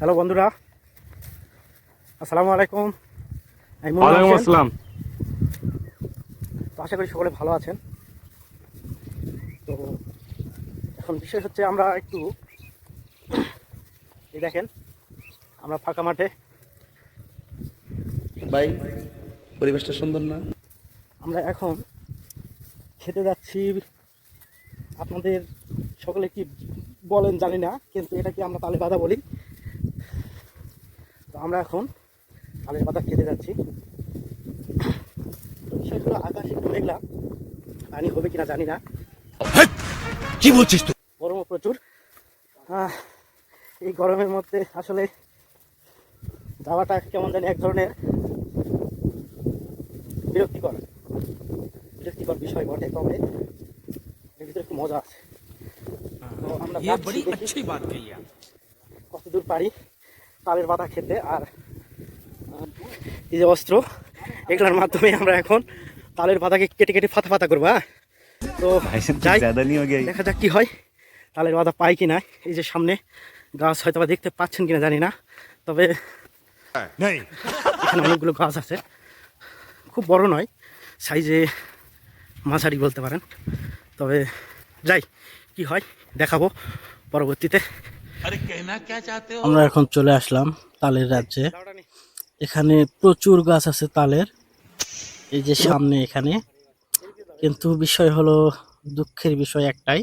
Hello বন্ধুরা আসসালামু আলাইকুম। ওয়ালাইকুম। আসসালাম। তো আশা করি সকলে ভালো আছেন। তো এখন বিশেষ হচ্ছে আমরা একটু এই দেখেন আমরা ফাঁকা মাঠে। ভাই পরিবেশটা সুন্দর না? আমরা এখন খেতে যাচ্ছি। আপনাদের সকলে কি বলেন জানি না কিন্তু এটা কি আমরা তালে বাধা বলি। আমরা এখন আলের পাতা খেতে যাচ্ছি। সেগুলো আকাশ একটু দেখলাম। পানি হবে কিনা জানি না। কি বলছিস তুই? গরমও প্রচুর। এই গরমের মধ্যে আসলে যাওয়াটা কেমন জানি এক ধরনের বিরক্তিকর। বিরক্তিকর বিষয় ঘটে তবে এর ভিতরে একটু মজা আছে। তো আমরা ইয়ে কতদূর পারি। তালের পাতা খেতে আর এই যে অস্ত্র এগুলোর মাধ্যমে আমরা এখন তালের পাতাকে কেটে কেটে ফাতা ফাতা করব হ্যাঁ? তো যাই দেখা যাক কি হয় তালের বাধা পাই কি না এই যে সামনে গাছ হয়তো বা দেখতে পাচ্ছেন কিনা জানি না। তবে এখানে অনেকগুলো গাছ আছে। খুব বড় নয় সাইজে মাঝারি বলতে পারেন। তবে যাই কি হয় দেখাবো পরবর্তীতে। আমরা এখন চলে আসলাম তালের রাজ্যে। এখানে। প্রচুর গাছ আছে তালের। এই যে সামনে এখানে। কিন্তু বিষয় হলো দুঃখের বিষয় একটাই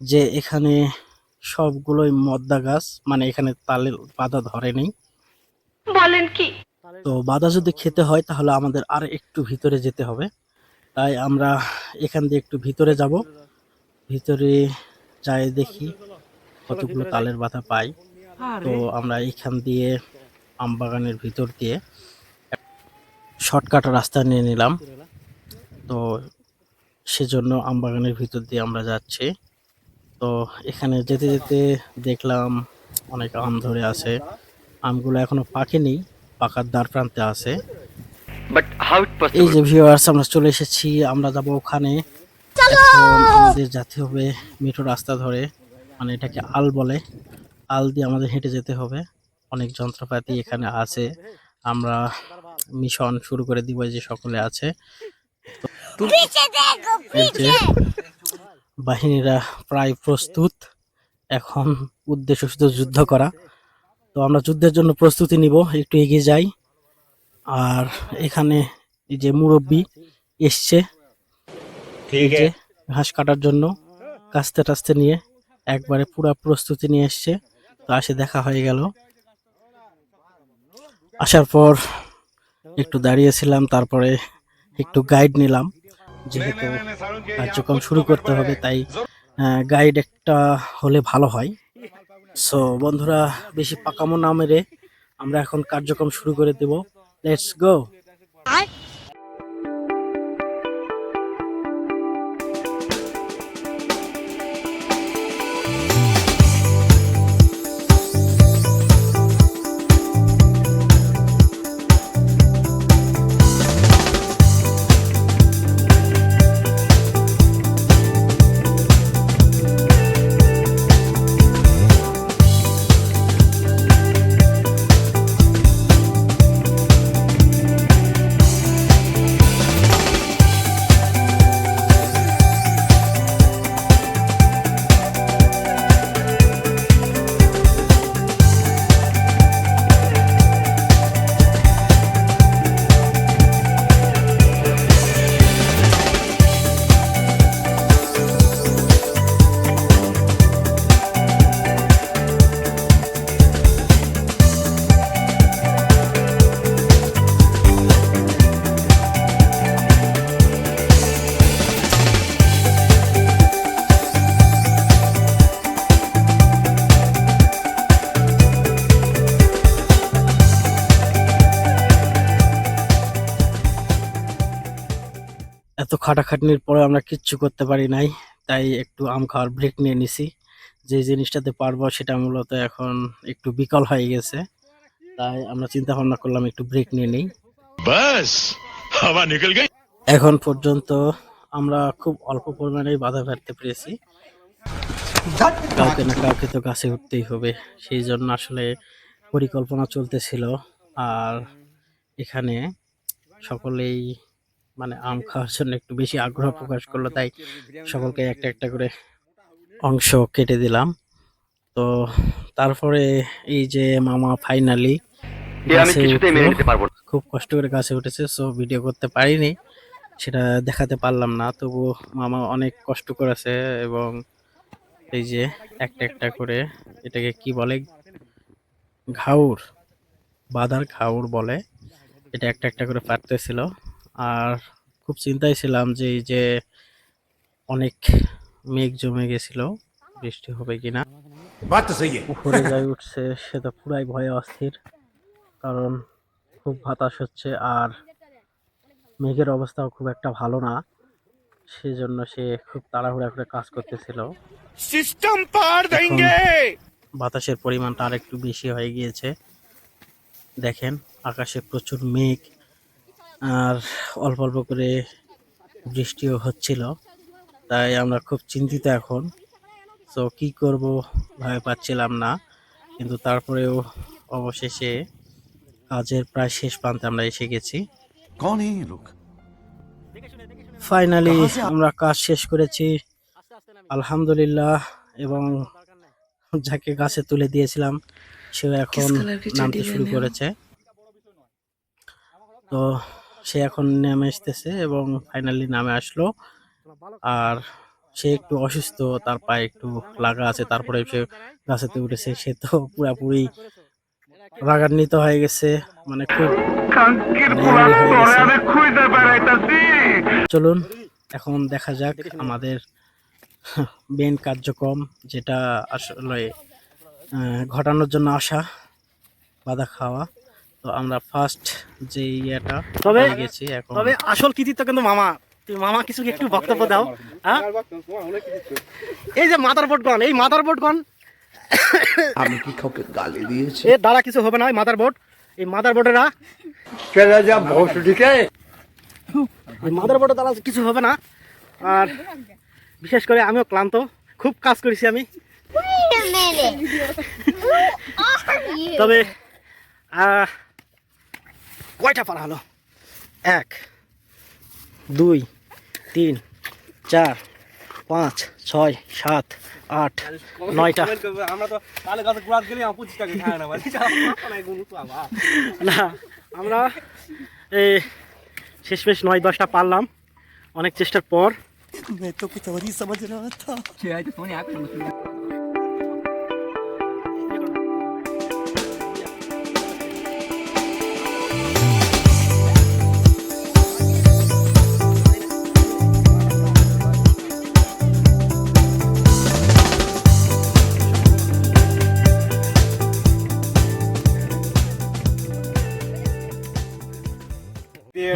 যে এখানে সবগুলোই মদ্দা গাছ মানে এখানে তালের বাধা ধরেনি বলেন কি? তো বাধা যদি খেতে হয় তাহলে আমাদের আর একটু ভিতরে যেতে হবে। তাই আমরা এখান দিয়ে একটু ভিতরে যাব। ভিতরে যাই দেখি। কতগুলো তালের বাধা পাই। তো আমরা এখান দিয়ে আমবাগানের ভিতর দিয়ে শর্টকাট রাস্তা নিয়ে নিলাম। তো সেজন্য আমবাগানের ভিতর দিয়ে আমরা যাচ্ছি। তো এখানে যেতে যেতে দেখলাম অনেক আম ধরে আছে। আমগুলো এখনও পাকেনি পাকার দ্বার প্রান্তে আছে। এই যে ভিউয়ার্স আমরা চলে এসেছি আমরা যাব ওখানে। আমাদের যেতে হবে মেঠো রাস্তা ধরে। মানে এটাকে আল বলে। আল দিয়ে আমাদের হেঁটে যেতে হবে। অনেক যন্ত্রপাতি এখানে আছে। আমরা মিশন শুরু করে দিব এই যে সকলে আছে। এই যে বাহিনীরা প্রায় প্রস্তুত। এখন উদ্দেশ্য শুধু যুদ্ধ করা। তো আমরা যুদ্ধের জন্য প্রস্তুতি নিব একটু এগিয়ে যাই। আর এখানে এই যে মুরব্বী এসছে। ঘাস কাটার জন্য। কাস্তে টাস্তে নিয়ে একবারে পুরো প্রস্তুতি নিয়ে এসছে। তো আসে দেখা হয়ে গেল। আসার পর একটু দাঁড়িয়েছিলাম, তারপরে একটু গাইড নিলাম। যেহেতু কার্যক্রম শুরু করতে হবে, তাই গাইড একটা হলে ভালো হয়। সো বন্ধুরা, বেশি পাকামো না মেরে আমরা এখন কার্যক্রম শুরু করে দেব। লেটস গো এত খাটাখাটনির পরে আমরা কিচ্ছু করতে পারি নাই তাই একটু আম খাওয়ার ব্রেক নিয়ে নিছি। যে জিনিসটাতে পারব সেটা মূলত এখন একটু বিকল হয়ে গেছে তাই আমরা চিন্তা ভাবনা করলাম একটু ব্রেক নিয়ে নিই। এখন পর্যন্ত আমরা খুব অল্প পরিমাণেই বাধা ফেলতে পেরেছি। কাউকে না কাউকে তো গাছে উঠতেই হবে সেই জন্য আসলে পরিকল্পনা চলতেছিল। আর এখানে সকলেই মানে আম খাওয়ার জন্য একটু বেশি আগ্রহ প্রকাশ করল তাই সকলকে একটা একটা করে অংশ কেটে দিলাম। তো তারপরে এই যে মামা ফাইনালি খুব কষ্ট করে গাছে উঠেছে সো ভিডিও করতে পারিনি। সেটা দেখাতে পারলাম না তবু মামা অনেক কষ্ট করেছে এবং এই যে একটা একটা করে এটাকে কি বলে? ঘাউর বাদার ঘাউর বলে। এটা একটা একটা করে পারতেছিল। আর খুব চিন্তায় ছিলাম যে এই যে অনেক মেঘ জমে গেছিল বৃষ্টি হবে কিনা। উপরে যাই উঠছে সেটা পুরাই ভয়ে অস্থির কারণ খুব হতাশ হচ্ছে আর মেঘের অবস্থাও খুব একটা ভালো না সেজন্য সে খুব তাড়াহুড়া করে কাজ করতেছিল। সিস্টেম পার দেঙ্গে বাতাসের পরিমাণটা আরেকটু বেশি হয়ে গিয়েছে। দেখেন আকাশে প্রচুর মেঘ আর অল্প অল্প করে বৃষ্টিও হচ্ছিল। তাই আমরা খুব চিন্তিত এখন। তো কি করব ভয় পাচ্ছিলাম না। কিন্তু তারপরেও অবশেষে কাজের প্রায় শেষ প্রান্তে আমরা এসে গেছি। ফাইনালি আমরা কাজ শেষ করেছি। আলহামদুলিল্লাহ এবং যাকে গাছে তুলে দিয়েছিলাম সেও এখন নামতে শুরু করেছে। তো সে এখন নেমে আসতেছে এবং ফাইনালি নামে আসলো আর সে একটু অসুস্থ, তার পায়ে একটু লাগা আছে, তারপরে সে গাছেতে উঠেছে, সে তো পুরাপুরি রাগান্বিত হয়ে গেছে মানে খুব। চলুন, এখন দেখা যাক আমাদের মেন কার্যক্রম, যেটা আসলে ঘটানোর জন্য আসা, বাধা খাওয়া তো আমরা ফার্স্ট যে ইয়েটা তবে- গেছি এখন তবে আসল কৃতিত্ব কিন্তু মামা। তুমি মামা কিছু কি একটু বক্তব্য দাও হ্যাঁ? এই যে মাদার বোর্ডগণ এই মাদার বোর্ডগণ আমি কি কাউকে গালি দিয়েছি? এর দ্বারা কিছু হবে না মাদার বোর্ড এই মাদার বোর্ডেরা এই মাদার বোর্ডের দ্বারা কিছু হবে না। আর বিশেষ করে আমিও ক্লান্ত খুব কাজ করেছি আমি? তবে আহ, কয়টা পারা হলো? এক দুই তিন চার পাঁচ ছয় সাত আট নয়টা। আমার না না আমরা এই শেষমেশ নয় দশটা পারলাম। অনেক চেষ্টার পর।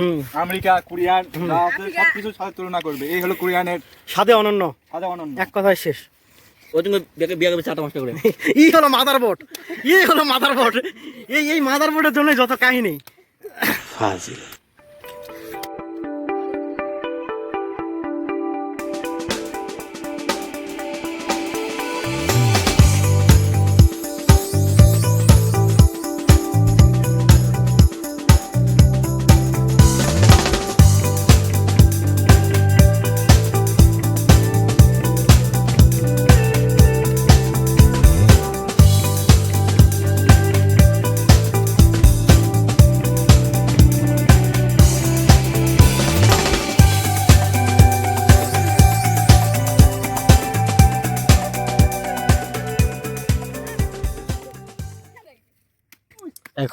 হুম। আমেরিকা কোরিয়ান সবকিছুর সাথে তুলনা করবে। এই হলো কোরিয়ানের স্বাদে অনন্য। সাদা অনন্য। এক কথায় শেষ। ওই জন্য বিয়ে বিয়ে করবে চারটা পাঁচটা করে। ই হলো মাদার বোর্ড এই হলো মাদার বোর্ড এই এই মাদার বোর্ডের জন্য যত কাহিনী। ফাজিল।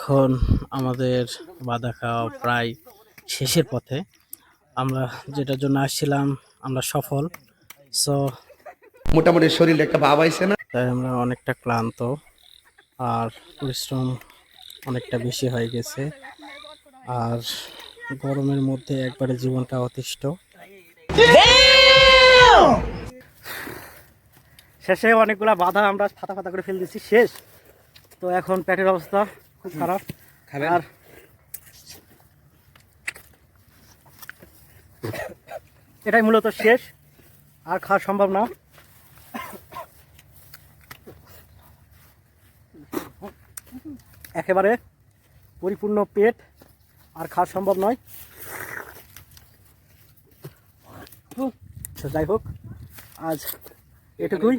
এখন আমাদের বাধা খাওয়া প্রায় শেষের পথে। আমরা যেটার জন্য আসছিলাম আমরা সফল। সো মোটামুটি শরীরে একটা ভাব আইছে না? তাই আমরা অনেকটা ক্লান্ত আর পরিশ্রম অনেকটা বেশি হয়ে গেছে। আর গরমের মধ্যে একবারে জীবনটা অতিষ্ঠ। শেষে অনেকগুলা বাধা আমরা ফাতা ফাতা করে ফেল দিচ্ছি শেষ। তো এখন পেটের অবস্থা খুব খারাপ আর এটাই মূলত শেষ। আর খাওয়া সম্ভব না। একেবারে পরিপূর্ণ পেট আর খাওয়া সম্ভব নয়। যাই হোক আজ এটুকুই।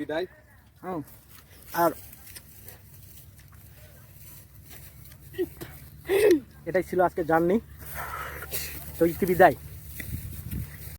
আর এটাই ছিল আজকে জার্নি। তো ইতি বিদায়।